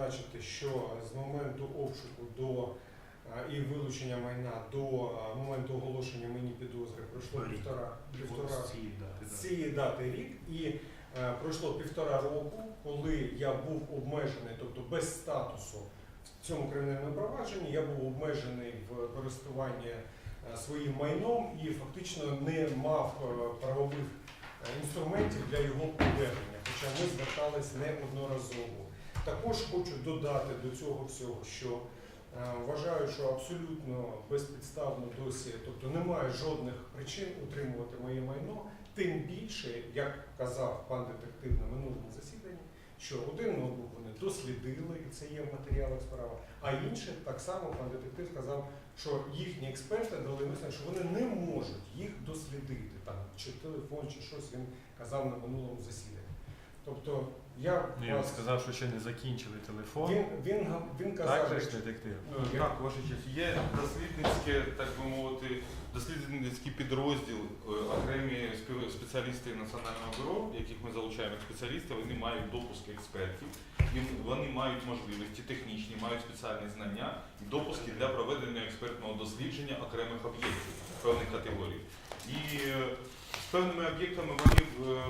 зазначити, що з моменту обшуку до і вилучення майна до моменту оголошення мені підозри пройшло Рік. півтора, півтора з цієї дати, цієї дати рік, і е, пройшло півтора року, коли я був обмежений, тобто без статусу в цьому кримінальному провадженні, я був обмежений в користуванні е, своїм майном і фактично не мав е, правових е, інструментів для його повернення, хоча ми звертались неодноразово. Також хочу додати до цього всього, що е, вважаю, що абсолютно безпідставно досі, тобто немає жодних причин утримувати моє майно. Тим більше, як казав пан детектив на минулому засіданні, що один ноутбук вони дослідили, і це є в матеріалах справи, а інший так само пан детектив сказав, що їхні експерти дали висновок, що вони не можуть їх дослідити, там, чи телефон, чи щось він казав на минулому засіданні. Тобто я Ну, він вас- сказав, що ще не закінчили телефон. він, він, він казав, Так, же ж якщо- детектив. Ну, Так, ваша честь. Є дослідницьке, так би мовити, дослідницький підрозділ, е, окремі спів- спеціалісти Національного бюро, яких ми залучаємо як спеціалісти, вони мають допуск експертів, і вони мають можливості технічні, мають спеціальні знання і допуски для проведення експертного дослідження окремих об'єктів певних категорій. І е, з певними об'єктами вони е,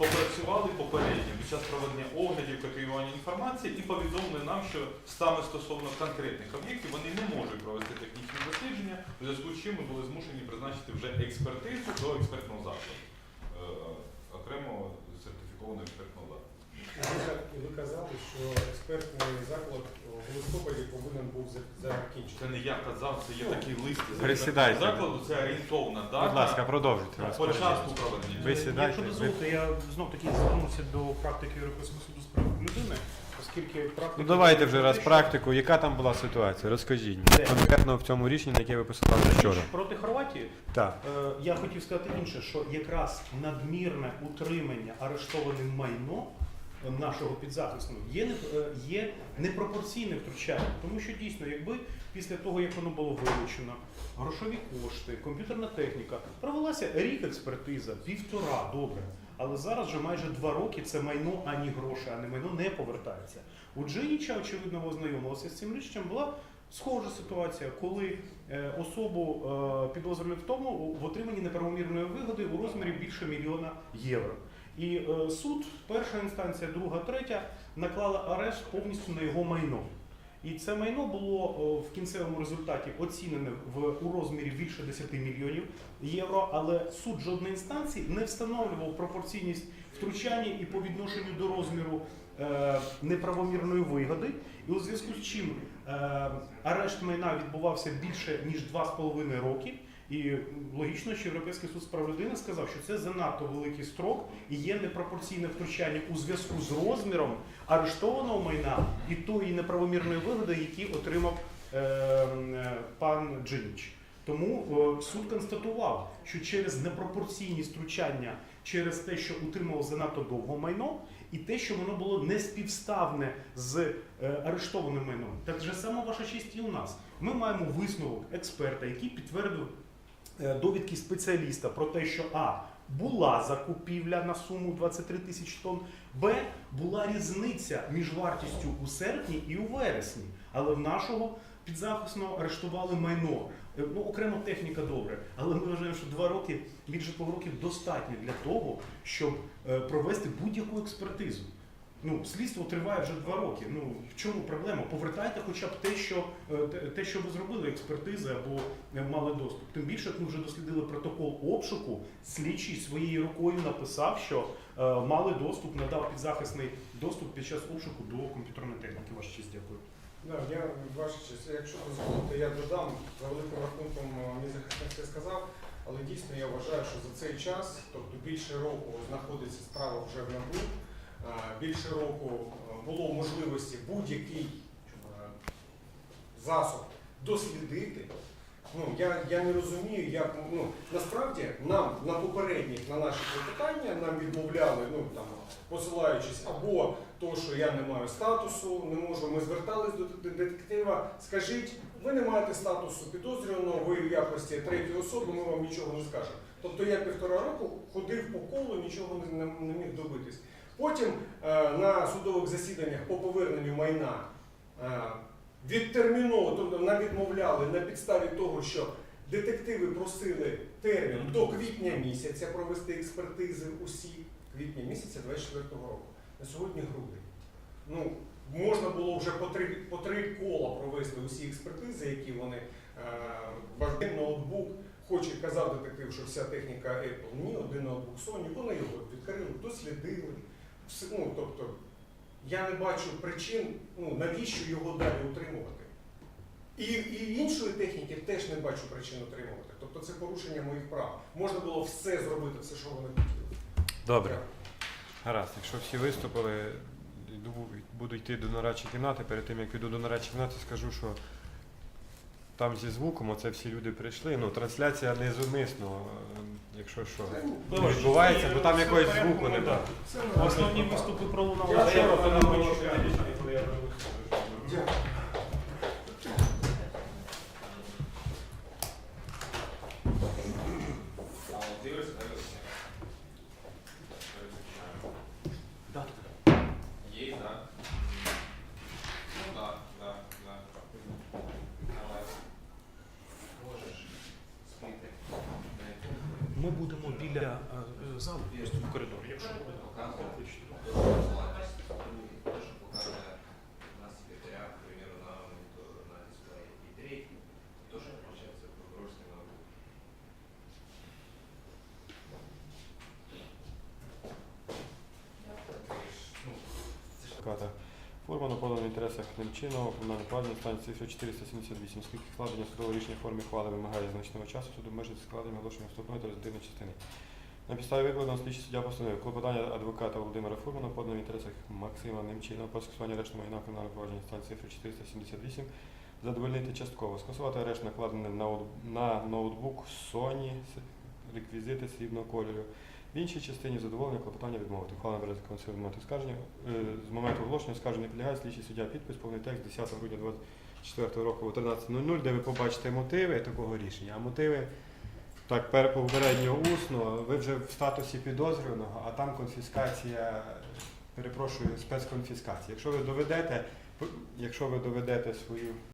попрацювали попередньо під час проведення оглядів, копіювання інформації і повідомили нам, що саме стосовно конкретних об'єктів вони не можуть провести технічні дослідження, у зв'язку з чим ми були змушені призначити вже експертизу до експертного закладу, е, окремого сертифікованого експертного закладу. Ви казали, що експертний заклад листопаді повинен був закінчити. Це не я казав, це є такий лист з Присідайте. закладу, це орієнтовна дата Будь ласка, продовжуйте на початку проведення. Ви сідайте, Якщо ви- дозволите, я знов таки звернуся до практики Європейського суду з прав людини, оскільки практика... Ну давайте вже раз практику. Яка там була ситуація? Розкажіть Де? конкретно в цьому рішенні, яке ви посилали вчора. Проти Хорватії Так. Е, Я хотів сказати інше, що якраз надмірне утримання арештованим майно нашого підзахисного є, не- е, є непропорційне втручання. Тому що дійсно, якби після того, як воно було вилучено, грошові кошти, комп'ютерна техніка, провелася рік експертиза, півтора, добре. Але зараз вже майже два роки це майно ані гроші, ані майно не повертається. У Джиніча, очевидно, ви ознайомилися з цим рішенням, була схожа ситуація, коли е, особу е, підозрювали в тому в отриманні неправомірної вигоди у розмірі більше мільйона євро. І е, суд, перша інстанція, друга, третя, наклала арешт повністю на його майно. І це майно було е, в кінцевому результаті оцінене в у розмірі більше 10 мільйонів євро, але суд жодної інстанції не встановлював пропорційність втручання і по відношенню до розміру е, неправомірної вигоди. І у зв'язку з чим е, арешт майна відбувався більше ніж 2,5 роки. І логічно, що Європейський суд з прав людини сказав, що це занадто великий строк і є непропорційне втручання у зв'язку з розміром арештованого майна і тої неправомірної вигоди, які отримав е, е, пан Джиніч. Тому е, суд констатував, що через непропорційність втручання, через те, що утримував занадто довго майно, і те, що воно було неспівставне з е, арештованим майном. Так же само ваша честь і у нас. Ми маємо висновок експерта, який підтвердив довідки спеціаліста про те, що А. Була закупівля на суму 23 тисячі тонн, Б. Була різниця між вартістю у серпні і у вересні. Але в нашого підзахисного арештували майно. Е, Ну, окремо техніка добре, але ми вважаємо, що два роки, більше двох років достатньо для того, щоб е, провести будь-яку експертизу. Ну, слідство триває вже два роки. Ну в чому проблема? Повертайте хоча б те, що е, те- що ви зробили, експертизи або е, мали доступ. Тим більше, як ми вже дослідили протокол обшуку, слідчий своєю рукою написав, що е, мали доступ, надав підзахисний доступ під час обшуку до комп'ютерної техніки. Ваша честь, дякую. Да, я ваша честь, якщо дозволите, я додам за великим рахунком е, мій захисник це сказав, але дійсно я вважаю, що за цей час, тобто більше року знаходиться справа вже в НАБУ, більше року е, було можливості будь-який е, засоб дослідити. Ну, я, я не розумію, як ну, насправді нам на попередніх на наші запитання нам відмовляли, ну там посилаючись або то, що я не маю статусу, не можу. Ми звертались до детектива. Скажіть, ви не маєте статусу підозрюваного, ви в якості третьої особи, ми вам нічого не скажемо. Тобто я півтора року ходив по колу, нічого не, не міг добитись. Потім е, на судових засіданнях по поверненню майна е, відтерміново, тобто нам на підставі того, що детективи просили термін до квітня місяця провести експертизи усі квітня місяця 24 року. На сьогодні грудень. Ну, можна було вже по три, по три кола провести усі експертизи, які вони е, ноутбук. Хоче казав детектив, що вся техніка Apple. Ні, один ноутбук Sony, вони його відкрили, ну, тобто, я не бачу причин, ну, навіщо його далі утримувати. І, і іншої техніки теж не бачу причин утримувати. Тобто це порушення моїх прав. Можна було все зробити, все, що вони хотіли. Добре. Дякую. Гаразд, якщо всі виступили, йду, буду йти до нарадчої кімнати. Перед тим як піду до нарадчої кімнати, скажу, що там зі звуком, оце всі люди прийшли. Ну, трансляція не зумисно, е, якщо що. Відбувається, бо там порядку, звуку немає. так. Основні виступи пролунали Я вчора, вчора тому ми не чекаємо, чекаю. коли я Дякую. А от дивишся, Да. Є, так? Ну так, так, так. Давай. Можеш спити. Ми будемо біля е, е, залу, просто в коридорі, якщо буде. Форма подана в інтересах Немчинова, комунальне провадження станції цифри 478, оскільки складення судового рішення в формі хвали вимагає значного часу, суд обмежить складення оголошення вступної та результативної частини. На підставі викладеного слідчий суддя постановив клопотання адвоката Володимира Фурмана подано в інтересах Максима Немчинова про скасування арешту майна кримінального провадження станції цифри 478, задовольнити частково, скасувати арешт накладений на, на ноутбук Sony, реквізити срібного кольору. В іншій частині задоволення клопотання відмовити. Ухвала береться консиль моменту скарження. Е, З моменту оголошення скарження підлягає слідчий суддя підпис, повний текст 10 грудня 24 року о 13.00, де ви побачите мотиви такого рішення. А мотиви так пер- попередньо усно, ви вже в статусі підозрюваного, а там конфіскація, перепрошую, спецконфіскація. Якщо ви доведете, якщо ви доведете свою